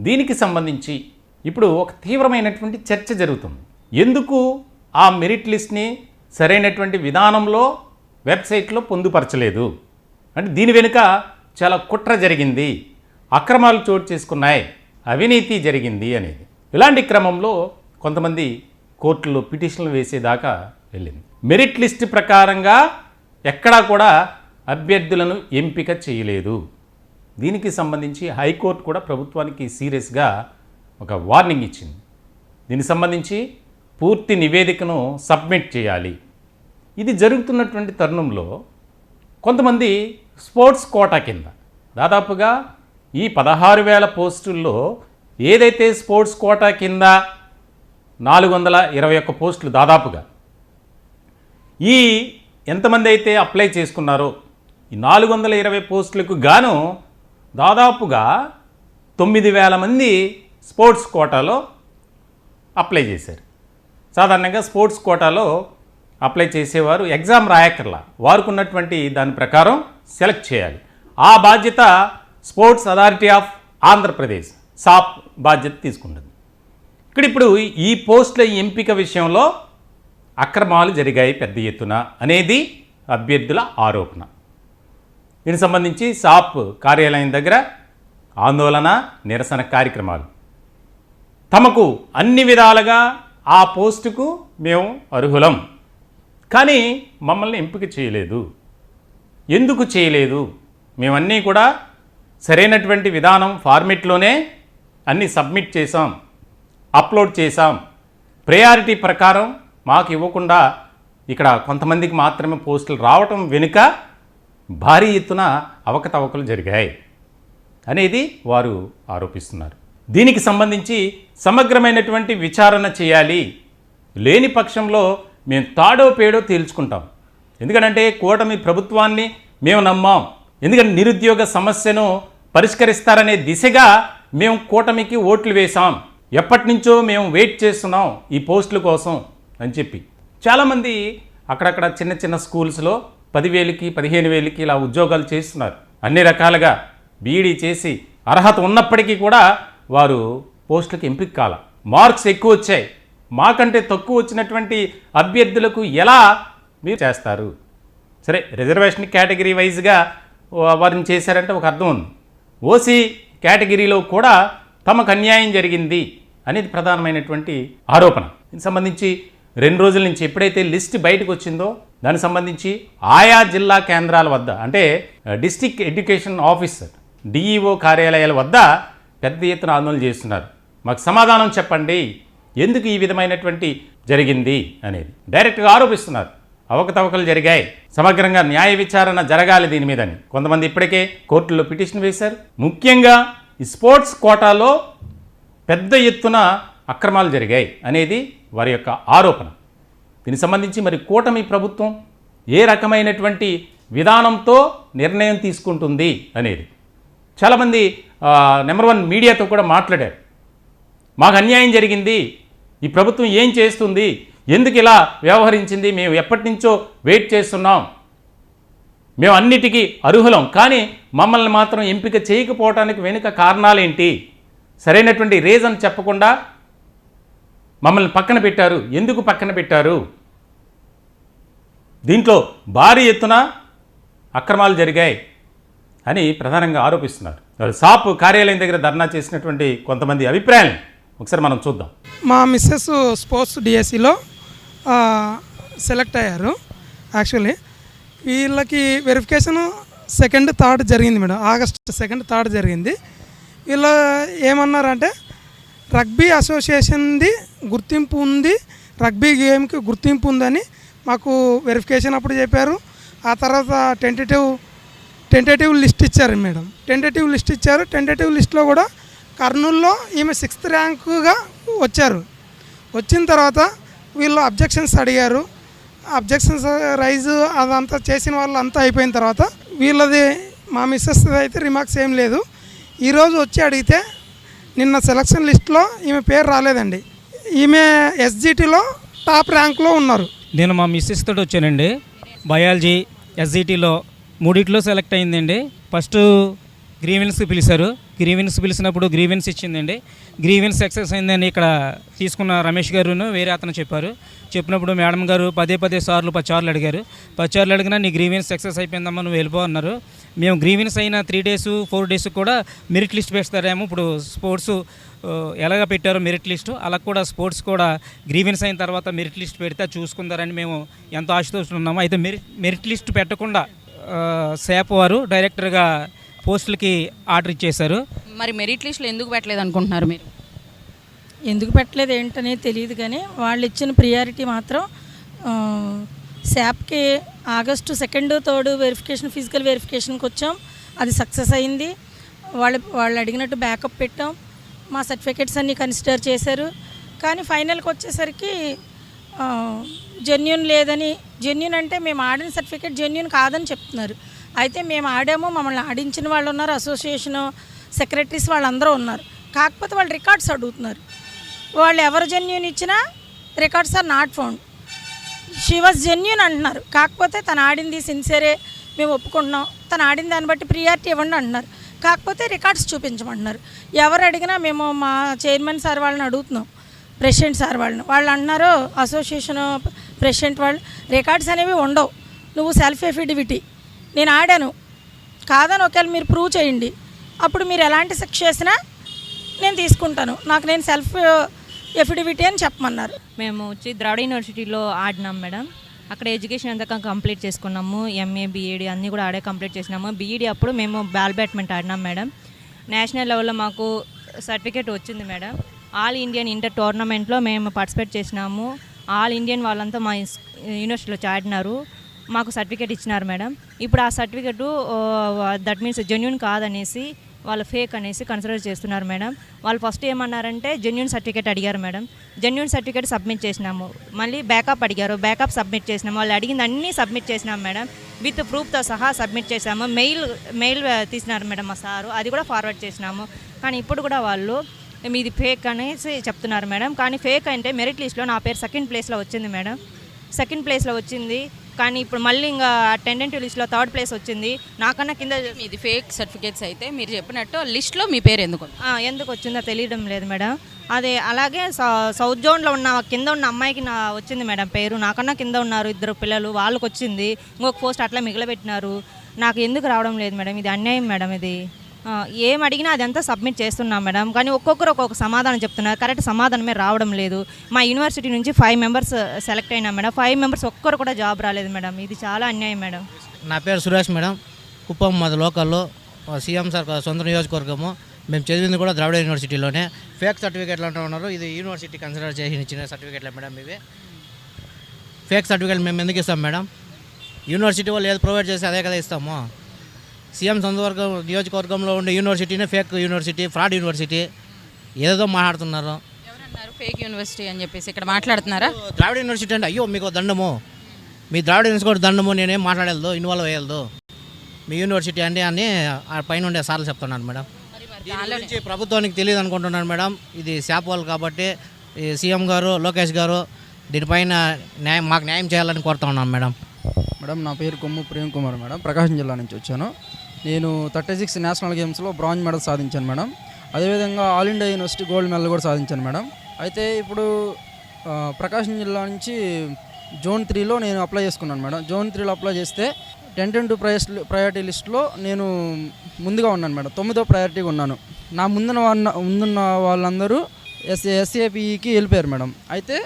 దీనికి సంబంధించి ఇప్పుడు ఒక తీవ్రమైనటువంటి చర్చ జరుగుతుంది. ఎందుకు ఆ మెరిట్ లిస్ట్ని సరైనటువంటి విధానంలో వెబ్సైట్లో పొందుపరచలేదు? అంటే దీని వెనుక చాలా కుట్ర జరిగింది అక్రమాలు చోటు చేసుకున్నాయి అవినీతి జరిగింది అనేది. ఇలాంటి క్రమంలో కొంతమంది కోర్టులో పిటిషన్లు వేసేదాకా వెళ్ళింది. మెరిట్ లిస్ట్ ప్రకారంగా ఎక్కడా కూడా అభ్యర్థులను ఎంపిక చేయలేదు. దీనికి సంబంధించి హైకోర్టు కూడా ప్రభుత్వానికి సీరియస్గా ఒక వార్నింగ్ ఇచ్చింది. దీనికి సంబంధించి పూర్తి నివేదికను సబ్మిట్ చేయాలి. ఇది జరుగుతున్నటువంటి తరుణంలో కొంతమంది స్పోర్ట్స్ కోటా కింద దాదాపుగా ఈ పదహారు వేల పోస్టుల్లో ఏదైతే స్పోర్ట్స్ కోటా కింద నాలుగు వందల ఇరవై ఒక్క పోస్టులు దాదాపుగా ఈ ఎంతమంది అయితే అప్లై చేసుకున్నారో ఈ నాలుగు వందల ఇరవై పోస్టులకు గాను దాదాపుగా తొమ్మిది వేల మంది స్పోర్ట్స్ కోటాలో అప్లై చేశారు. సాధారణంగా స్పోర్ట్స్ కోటాలో అప్లై చేసేవారు ఎగ్జామ్ రాయక్కర్లా. వారికి ఉన్నటువంటి దాని ప్రకారం సెలెక్ట్ చేయాలి. ఆ బాధ్యత Sports Authority of Andhra Pradesh SAAP బాధ్యత తీసుకుంటుంది. ఇక్కడ ఇప్పుడు ఈ పోస్టుల ఎంపిక విషయంలో అక్రమాలు జరిగాయి పెద్ద ఎత్తున అనేది అభ్యర్థుల ఆరోపణ. దీనికి సంబంధించి సాప్ కార్యాలయం దగ్గర ఆందోళన నిరసన కార్యక్రమాలు. తమకు అన్ని విధాలుగా ఆ పోస్టుకు మేము అర్హులం. కానీ మమ్మల్ని ఎంపిక చేయలేదు. ఎందుకు చేయలేదు? మేమన్నీ కూడా సరైనటువంటి విధానం ఫార్మెట్లోనే అన్నీ సబ్మిట్ చేసాం అప్లోడ్ చేసాం ప్రయారిటీ ప్రకారం మాకు ఇవ్వకుండా ఇక్కడ కొంతమందికి మాత్రమే పోస్టులు రావటం వెనుక భారీ ఎత్తున అవకతవకలు జరిగాయి అనేది వారు ఆరోపిస్తున్నారు. దీనికి సంబంధించి సమగ్రమైనటువంటి విచారణ చేయాలి. లేని పక్షంలో మేము తాడో పేడో తేల్చుకుంటాం. ఎందుకంటే కూటమి ప్రభుత్వాన్ని మేము నమ్మాం. ఎందుకంటే నిరుద్యోగ సమస్యను పరిష్కరిస్తారనే దిశగా మేము కూటమికి ఓట్లు వేశాం. ఎప్పటి నుంచో మేము వెయిట్ చేస్తున్నాం ఈ పోస్టుల కోసం అని చెప్పి. చాలామంది అక్కడక్కడ చిన్న చిన్న స్కూల్స్లో పదివేలకి పదిహేను వేలకి ఇలా ఉద్యోగాలు చేస్తున్నారు. అన్ని రకాలుగా బీఈడీ చేసి అర్హత ఉన్నప్పటికీ కూడా వారు పోస్టులకు ఎంపిక కాల. మార్క్స్ ఎక్కువ వచ్చాయి. మాకంటే తక్కువ వచ్చినటువంటి అభ్యర్థులకు ఎలా మీరు చేస్తారు? సరే రిజర్వేషన్ కేటగిరీ వైజ్గా వారిని చేశారంటే ఒక అర్థం ఉంది. ఓసీ కేటగిరీలో కూడా తమకు అన్యాయం జరిగింది అనేది ప్రధానమైనటువంటి ఆరోపణ. దీనికి సంబంధించి రెండు రోజుల నుంచి ఎప్పుడైతే లిస్ట్ బయటకు వచ్చిందో దానికి సంబంధించి ఆయా జిల్లా కేంద్రాల వద్ద అంటే డిస్టిక్ ఎడ్యుకేషన్ ఆఫీసర్ డిఈఓ కార్యాలయాల వద్ద పెద్ద ఎత్తున ఆందోళన చేస్తున్నారు. మాకు సమాధానం చెప్పండి. ఎందుకు ఈ విధమైనటువంటి జరిగింది అనేది. డైరెక్ట్గా ఆరోపిస్తున్నారు. అవకతవకలు జరిగాయి. సమగ్రంగా న్యాయ విచారణ జరగాలి దీని మీదని. కొంతమంది ఇప్పటికే కోర్టులో పిటిషన్ వేశారు. ముఖ్యంగా ఈ స్పోర్ట్స్ కోటాలో పెద్ద ఎత్తున అక్రమాలు జరిగాయి అనేది వారి యొక్క ఆరోపణ. దీనికి సంబంధించి మరి కూటమి ప్రభుత్వం ఏ రకమైనటువంటి విధానంతో నిర్ణయం తీసుకుంటుంది అనేది. చాలామంది నెంబర్ వన్ మీడియాతో కూడా మాట్లాడారు. మాకు అన్యాయం జరిగింది. ఈ ప్రభుత్వం ఏం చేస్తుంది? ఎందుకు ఇలా వ్యవహరించింది? మేము ఎప్పటి నుంచో వెయిట్ చేస్తున్నాం. మేము అన్నిటికీ అర్హులం. కానీ మమ్మల్ని మాత్రం ఎంపిక చేయకపోవటానికి వెనుక కారణాలేంటి? సరైనటువంటి రీజన్ చెప్పకుండా మమ్మల్ని పక్కన పెట్టారు. ఎందుకు పక్కన పెట్టారు? దీంట్లో భారీ ఎత్తున అక్రమాలు జరిగాయి అని ప్రధానంగా ఆరోపిస్తున్నారు. సాప్ కార్యాలయం దగ్గర ధర్నా చేసినటువంటి కొంతమంది అభిప్రాయాలు ఒకసారి మనం చూద్దాం. మా మిస్సెస్ స్పోర్ట్స్ డిఎస్సిలో సెలెక్ట్ అయ్యారు. యాక్చువల్లీ వీళ్ళకి వెరిఫికేషన్ సెకండ్ థర్డ్ జరిగింది మేడం. ఆగస్ట్ సెకండ్ థర్డ్ జరిగింది. వీళ్ళు ఏమన్నారంటే రగ్బీ అసోసియేషన్ది గుర్తింపు ఉంది. రగ్బీ గేమ్కి గుర్తింపు ఉందని మాకు వెరిఫికేషన్ అప్పుడు చెప్పారు. ఆ తర్వాత టెంటేటివ్ టెంటేటివ్ లిస్ట్ ఇచ్చారు మేడం. టెంటేటివ్ లిస్ట్ ఇచ్చారు. టెంటేటివ్ లిస్ట్లో కూడా కర్నూల్లో ఈమె సిక్స్త్ ర్యాంకుగా వచ్చారు. వచ్చిన తర్వాత వీళ్ళు అబ్జెక్షన్స్ అడిగారు. అబ్జెక్షన్స్ రైజ్ అదంతా చేసిన వాళ్ళు అంతా అయిపోయిన తర్వాత వీళ్ళది మా మిస్సెస్ అయితే రిమార్క్స్ ఏం లేదు. ఈరోజు వచ్చి అడిగితే నిన్న సెలక్షన్ లిస్ట్లో ఈమె పేరు రాలేదండి. ఈమె ఎస్జిటిలో టాప్ ర్యాంక్లో ఉన్నారు. నేను మా మిస్సెస్ తోటి వచ్చానండి. బయాలజీ ఎస్జిటిలో మూడిట్లో సెలెక్ట్ అయిందండి. ఫస్ట్ గ్రీవెన్స్కి పిలిచారు. గ్రీవెన్స్ పిలిచినప్పుడు గ్రీవెన్స్ ఇచ్చిందండి. గ్రీవెన్స్ సక్సెస్ అయిందని ఇక్కడ తీసుకున్న రమేష్ గారును వేరే అతను చెప్పారు. చెప్పినప్పుడు మేడం గారు పదే పదే సార్లు పచ్చార్లు అడిగారు. పచ్చార్లు అడిగినా నీ గ్రీవెన్స్ సక్సెస్ అయిపోయిందమ్మా నువ్వు వెళ్ళిపో అన్నారు. మేము గ్రీవెన్స్ అయిన త్రీ డేస్ ఫోర్ డేస్ కూడా మెరిట్ లిస్ట్ పెడతారేమో ఇప్పుడు స్పోర్ట్స్ ఎలాగ పెట్టారో మెరిట్ లిస్టు అలా కూడా స్పోర్ట్స్ కూడా గ్రీవెన్స్ అయిన తర్వాత మెరిట్ లిస్ట్ పెడితే చూసుకుందారని మేము ఎంతో ఆశతో ఉన్నాము అయితే మెరిట్ మెరిట్ లిస్ట్ పెట్టకుండా ఆ, శాప్ వారు డైరెక్టర్గా పోస్టులకి ఆర్డర్ ఇచ్చేశారు. మరి మెరిట్ లిస్ట్లో ఎందుకు పెట్టలేదు అనుకుంటున్నారు మీరు? ఎందుకు పెట్టలేదు ఏంటనేది తెలియదు కానీ వాళ్ళు ఇచ్చిన ప్రియారిటీ మాత్రం శాప్కి August second third verification physical వెరిఫికేషన్కి వచ్చాం. అది సక్సెస్ అయింది. వాళ్ళు వాళ్ళు అడిగినట్టు బ్యాకప్ పెట్టాం. మా సర్టిఫికేట్స్ అన్నీ కన్సిడర్ చేశారు. కానీ ఫైనల్కి వచ్చేసరికి జెన్యున్ లేదని జెన్యున్ అంటే మేము ఆడిన సర్టిఫికేట్ జెన్యున్ కాదని చెప్తున్నారు. అయితే మేము ఆడాము మమ్మల్ని ఆడించిన వాళ్ళు ఉన్నారు అసోసియేషన్ సెక్రటరీస్ వాళ్ళందరూ ఉన్నారు. కాకపోతే వాళ్ళు రికార్డ్స్ అడుగుతున్నారు. వాళ్ళు ఎవరు జెన్యున్ ఇచ్చినా records are not found she was genuine అంటున్నారు. కాకపోతే తను ఆడింది సిన్సియరే మేము ఒప్పుకుంటున్నాం. తను ఆడిన దాన్ని బట్టి ప్రియారిటీ ఇవ్వండి అంటున్నారు. కాకపోతే రికార్డ్స్ చూపించమంటున్నారు. ఎవరు అడిగినా మేము మా చైర్మన్ సార్ వాళ్ళని అడుగుతున్నాం ప్రెసిడెంట్ సార్ వాళ్ళని. వాళ్ళు అంటున్నారు అసోసియేషన్ ప్రెసిడెంట్ వాళ్ళు రికార్డ్స్ అనేవి ఉండవు. నువ్వు సెల్ఫ్ ఎఫిడివిటీ నేను ఆడాను. కాదని ఒకవేళ మీరు ప్రూవ్ చేయండి. అప్పుడు మీరు ఎలాంటి శిక్ష చేసినా నేను తీసుకుంటాను. నాకు నేను సెల్ఫ్ ఎఫిడివిటీ uh, అని చెప్పమన్నారు. మేము వచ్చి ద్రావిడ యూనివర్సిటీలో ఆడినాం మేడం. అక్కడ ఎడ్యుకేషన్ అంతా కంప్లీట్ చేసుకున్నాము. ఎంఏ బీఈడి అన్నీ కూడా ఆడే కంప్లీట్ చేసినాము. బీఈడి అప్పుడు మేము బాల్ బ్యాడ్మింటన్ ఆడినాం మేడం. నేషనల్ లెవెల్లో మాకు సర్టిఫికేట్ వచ్చింది మేడం. ఆల్ ఇండియన్ ఇంటర్ టోర్నమెంట్లో మేము పార్టిసిపేట్ చేసినాము. ఆల్ ఇండియన్ వాళ్ళంతా మా యూనివర్సిటీలో వచ్చి ఆడినారు. మాకు సర్టిఫికేట్ ఇచ్చినారు మేడం. ఇప్పుడు ఆ సర్టిఫికేట్ దట్ మీన్స్ జెన్యున్ కాదనేసి వాళ్ళు ఫేక్ అనేసి కన్సిడర్ చేస్తున్నారు మేడం. వాళ్ళు ఫస్ట్ ఏమన్నారంటే జెన్యున్ సర్టిఫికేట్ అడిగారు మేడం. జెన్యున్ సర్టిఫికేట్ సబ్మిట్ చేసినాము. మళ్ళీ బ్యాకప్ అడిగారు. బ్యాకప్ సబ్మిట్ చేసినాము. వాళ్ళు అడిగింది అన్నీ సబ్మిట్ చేసినాం మేడం. విత్ ప్రూఫ్తో సహా సబ్మిట్ చేసాము మెయిల్ మెయిల్ తీసినారు మేడం మా సారు. అది కూడా ఫార్వర్డ్ చేసినాము. కానీ ఇప్పుడు కూడా వాళ్ళు మీది ఫేక్ అనేసి చెప్తున్నారు మేడం. కానీ ఫేక్ అంటే మెరిట్ లిస్ట్లో నా పేరు సెకండ్ ప్లేస్లో వచ్చింది మేడం. సెకండ్ ప్లేస్లో వచ్చింది. కానీ ఇప్పుడు మళ్ళీ ఇంకా టెండెంట్ లిస్ట్లో థర్డ్ ప్లేస్ వచ్చింది. నాకన్నా కింద ఇది ఫేక్ సర్టిఫికేట్స్ అయితే మీరు చెప్పినట్టు లిస్ట్లో మీ పేరు ఎందుకు ఎందుకు వచ్చిందో తెలియడం లేదు మేడం. అదే అలాగే సౌ- సౌత్ జోన్లో ఉన్న కింద ఉన్న అమ్మాయికి నా వచ్చింది మేడం పేరు. నాకన్నా కింద ఉన్నారు ఇద్దరు పిల్లలు వాళ్ళకి వచ్చింది ఇంకొక పోస్ట్ అట్లా మిగిలిపెట్టినారు నాకు ఎందుకు రావడం లేదు మేడం? ఇది అన్యాయం మేడం ఇది. ఏం అడిగినా అదంతా సబ్మిట్ చేస్తున్నాం మేడం. కానీ ఒక్కొక్కరు ఒక్కొక్క సమాధానం చెప్తున్నారు. కరెక్ట్ సమాధానమే రావడం లేదు. మా యూనివర్సిటీ నుంచి ఫైవ్ మెంబర్స్ సెలెక్ట్ అయినా మేడం. ఫైవ్ మెంబర్స్ ఒక్కరు కూడా జాబ్ రాలేదు మేడం. ఇది చాలా అన్యాయం మేడం. నా పేరు సురేష్ మేడం. కుప్పం మాది లోకల్లో. సీఎం సార్ సొంత నియోజకవర్గము. మేము చదివింది కూడా ద్రావిడ యూనివర్సిటీలోనే. ఫేక్ సర్టిఫికేట్లు అంటూ ఉన్నారు. ఇది యూనివర్సిటీ కన్సిడర్ చేసి ఇచ్చిన సర్టిఫికేట్లే మేడం ఇవి. ఫేక్ సర్టిఫికేట్ మేము ఎందుకు ఇస్తాం మేడం? యూనివర్సిటీ వాళ్ళు ఏది ప్రొవైడ్ చేస్తే అదే కదా ఇస్తాము. సీఎం సొంత వర్గం నియోజకవర్గంలో ఉండే యూనివర్సిటీనే ఫేక్ యూనివర్సిటీ ఫ్రాడ్ యూనివర్సిటీ. ఏదేదో మాట్లాడుతున్నారు. ఎవరన్నారు? ఫేక్ యూనివర్సిటీ అని చెప్పేసి ఇక్కడ మాట్లాడుతున్నారా? ద్రావిడ యూనివర్సిటీ అంటే అయ్యో మీకు దండము. మీ ద్రావిడ యూనివర్సిటీ దండము నేనేం మాట్లాడలేదు ఇన్వాల్వ్ అయ్యలేదు మీ యూనివర్సిటీ అండి అని ఆ పైన ఉండే సార్లు చెప్తున్నాను మేడం. గురించి ప్రభుత్వానికి తెలియదు అనుకుంటున్నాను మేడం. ఇది శాప్ వాళ్ళు కాబట్టి ఈ సీఎం గారు లోకేష్ గారు దీనిపైన న్యాయం మాకు న్యాయం చేయాలని కోరుతా ఉన్నాను మేడం. మేడం. నా పేరు కొమ్ము ప్రేమ్ కుమార్ మేడం. ప్రకాశం జిల్లా నుంచి వచ్చాను. నేను థర్టీ సిక్స్ నేషనల్ గేమ్స్లో బ్రాంజ్ మెడల్ సాధించాను మేడం. అదేవిధంగా all India university gold medal కూడా సాధించాను మేడం. అయితే ఇప్పుడు ప్రకాశం జిల్లా నుంచి జోన్ త్రీలో నేను అప్లై చేసుకున్నాను మేడం. జోన్ త్రీలో అప్లై చేస్తే టెన్ టెన్ టూ ప్రయస్ ప్రయారిటీ లిస్ట్లో నేను ముందుగా ఉన్నాను మేడం. తొమ్మిదో ప్రయారిటీగా ఉన్నాను నా ముందున్న వాళ్ళ ముందున్న వాళ్ళందరూ ఎస్ ఎస్ఏపికి వెళ్ళిపోయారు మేడం. అయితే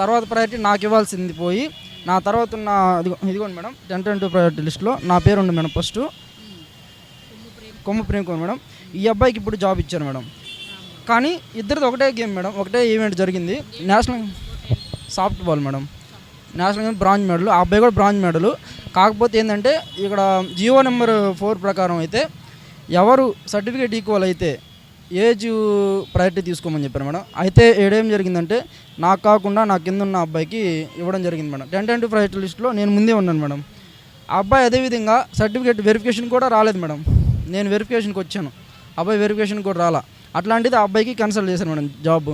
తర్వాత ప్రయారిటీ నాకు ఇవ్వాల్సింది పోయి నా తర్వాత ఉన్న ఇదిగో ఇదిగోండి madam ten ten two priority లిస్ట్లో నా పేరు ఉంది madam first. Kommu Prem Kumar madam. ఈ అబ్బాయికి ఇప్పుడు జాబ్ ఇచ్చారు మేడం. కానీ ఇద్దరిది ఒకటే గేమ్ మేడం ఒకటే ఈవెంట్ జరిగింది. National soft ball madam. National game bronze medal ఆ అబ్బాయి కూడా బ్రాంజ్ మెడల్. కాకపోతే ఏంటంటే ఇక్కడ జియో నెంబర్ ఫోర్ ప్రకారం అయితే ఎవరు సర్టిఫికేట్ ఈక్వల్ అయితే ఏజ్ ప్రయారిటీ తీసుకోమని చెప్పారు మేడం. అయితే ఏడేం జరిగిందంటే నాకు కాకుండా నా కింద ఉన్న అబ్బాయికి ఇవ్వడం జరిగింది madam. Ten ten two priority లిస్ట్లో నేను ముందే ఉన్నాను మేడం. ఆ అబ్బాయి అదేవిధంగా సర్టిఫికేట్ వెరిఫికేషన్ కూడా రాలేదు మేడం. నేను వెరిఫికేషన్కి వచ్చాను. అబ్బాయి వెరిఫికేషన్ కూడా రాలా. అట్లాంటిది ఆ అబ్బాయికి క్యాన్సిల్ చేశాను మేడం జాబ్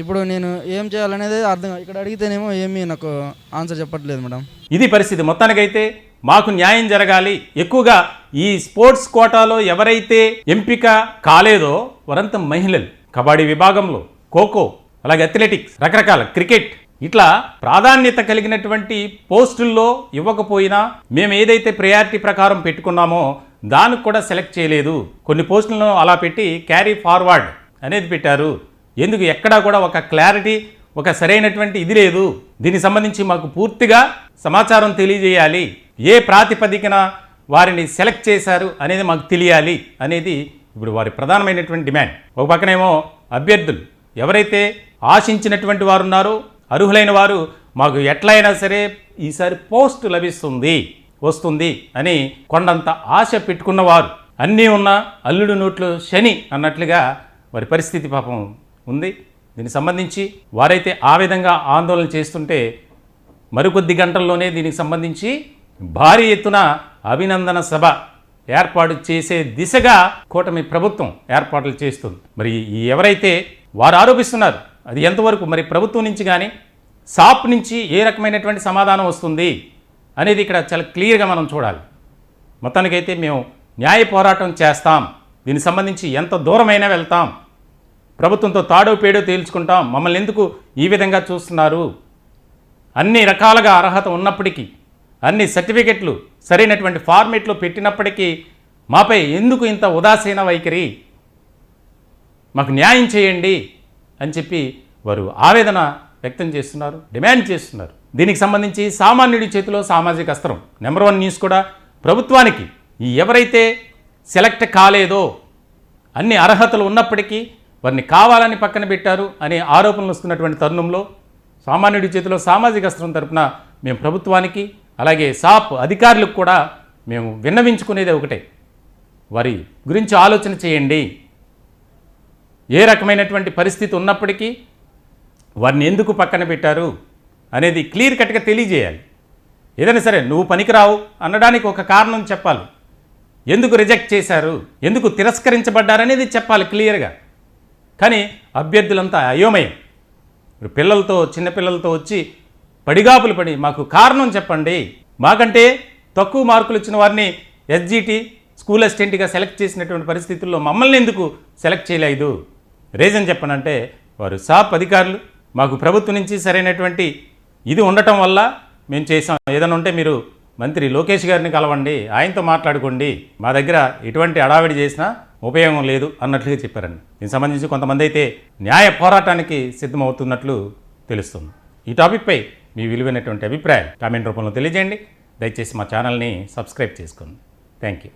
ఇప్పుడు నేను ఏం చేయాలనేది అర్థం ఇక్కడ అడిగితేనేమో ఏమీ నాకు ఆన్సర్ చెప్పట్లేదు మేడం. ఇది పరిస్థితి మొత్తానికైతే మాకు న్యాయం జరగాలి. ఎక్కువగా ఈ స్పోర్ట్స్ కోటాలో ఎవరైతే ఎంపిక కాలేదో వరంతం మహిళలు కబడ్డీ విభాగంలో ఖోఖో అలాగే అథ్లెటిక్స్ రకరకాల క్రికెట్. ఇట్లా ప్రాధాన్యత కలిగినటువంటి పోస్టుల్లో ఇవ్వకపోయినా మేము ఏదైతే ప్రయారిటీ ప్రకారం పెట్టుకున్నామో దానికి కూడా సెలెక్ట్ చేయలేదు. కొన్ని పోస్టులను అలా పెట్టి క్యారీ ఫార్వర్డ్ అనేది పెట్టారు. ఎందుకు? ఎక్కడా కూడా ఒక క్లారిటీ ఒక సరైనటువంటి ఇది లేదు. దీనికి సంబంధించి మాకు పూర్తిగా సమాచారం తెలియజేయాలి. ఏ ప్రాతిపదికన వారిని సెలెక్ట్ చేశారు అనేది మాకు తెలియాలి అనేది ఇప్పుడు వారి ప్రధానమైనటువంటి డిమాండ్. ఒక పక్కనేమో అభ్యర్థులు. ఎవరైతే ఆశించినటువంటి వారు ఉన్నారో అర్హులైన వారు మాకు ఎట్లయినా సరే ఈసారి పోస్ట్ లభిస్తుంది వస్తుంది అని కొండంత ఆశ పెట్టుకున్నవారు. అన్నీ ఉన్న అల్లుడు నోట్లో శని అన్నట్లుగా వారి పరిస్థితి పాపం ఉంది. దీనికి సంబంధించి వారైతే ఆ విధంగా ఆందోళన చేస్తుంటే మరికొద్ది గంటల్లోనే దీనికి సంబంధించి భారీ ఎత్తున అభినందన సభ ఏర్పాటు చేసే దిశగా కూటమి ప్రభుత్వం ఏర్పాట్లు చేస్తుంది. మరి ఈ ఎవరైతే వారు ఆరోపిస్తున్నారు అది ఎంతవరకు మరి ప్రభుత్వం నుంచి కానీ సాప్ నుంచి ఏ రకమైనటువంటి సమాధానం వస్తుంది అనేది ఇక్కడ చాలా క్లియర్గా మనం చూడాలి. మొత్తానికైతే మేము న్యాయ పోరాటం చేస్తాం. దీనికి సంబంధించి ఎంత దూరమైనా వెళ్తాం. ప్రభుత్వంతో తాడో పేడో తేల్చుకుంటాం. మమ్మల్ని ఎందుకు ఈ విధంగా చూస్తున్నారు? అన్ని రకాలుగా అర్హత ఉన్నప్పటికీ అన్ని సర్టిఫికెట్లు సరైనటువంటి ఫార్మేట్లో పెట్టినప్పటికీ మాపై ఎందుకు ఇంత ఉదాసీన వైఖరి? మాకు న్యాయం చేయండి అని చెప్పి వారు ఆవేదన వ్యక్తం చేస్తున్నారు డిమాండ్ చేస్తున్నారు. దీనికి సంబంధించి సామాన్యుడి చేతిలో సామాజిక అస్త్రం. నెంబర్ వన్ న్యూస్ కూడా ప్రభుత్వానికి ఈ ఎవరైతే సెలెక్ట్ కాలేదో అన్ని అర్హతలు ఉన్నప్పటికీ వారిని కావాలని పక్కన పెట్టారు అనే ఆరోపణలు వస్తున్నటువంటి తరుణంలో సామాన్యుడి చేతిలో సామాజిక అస్త్రం తరపున మేము ప్రభుత్వానికి అలాగే సాప్ అధికారులకు కూడా మేము విన్నవించుకునేది ఒకటే. వారి గురించి ఆలోచన చేయండి. ఏ రకమైనటువంటి పరిస్థితి ఉన్నప్పటికీ వారిని ఎందుకు పక్కన పెట్టారు అనేది క్లియర్ కట్గా తెలియజేయాలి. ఏదైనా సరే నువ్వు పనికిరావు అనడానికి ఒక కారణం చెప్పాలి. ఎందుకు రిజెక్ట్ చేశారు? ఎందుకు తిరస్కరించబడ్డారనేది చెప్పాలి క్లియర్గా. కానీ అభ్యర్థులంతా అయోమయం. ఇప్పుడు పిల్లలతో చిన్నపిల్లలతో వచ్చి పడిగాపులు పడి మాకు కారణం చెప్పండి. మాకంటే తక్కువ మార్కులు ఇచ్చిన వారిని ఎస్జీటీ స్కూల్ అసిస్టెంట్గా సెలెక్ట్ చేసినటువంటి పరిస్థితుల్లో మమ్మల్ని ఎందుకు సెలెక్ట్ చేయలేదు? రీజన్ చెప్పనంటే వారు సాప్ అధికారులు మాకు ప్రభుత్వం నుంచి సరైనటువంటి ఇది ఉండటం వల్ల మేము చేసాం ఏదైనా ఉంటే మీరు మంత్రి లోకేష్ గారిని కలవండి ఆయనతో మాట్లాడుకోండి. మా దగ్గర ఎటువంటి అడావిడి చేసినా ఉపయోగం లేదు అన్నట్లుగా చెప్పారండి. దీనికి సంబంధించి కొంతమంది అయితే న్యాయ పోరాటానికి సిద్ధమవుతున్నట్లు తెలుస్తుంది. ఈ టాపిక్పై మీ విలువైనటువంటి అభిప్రాయం కామెంట్ రూపంలో తెలియజేయండి. దయచేసి మా ఛానల్ని సబ్స్క్రైబ్ చేసుకోండి. Thank you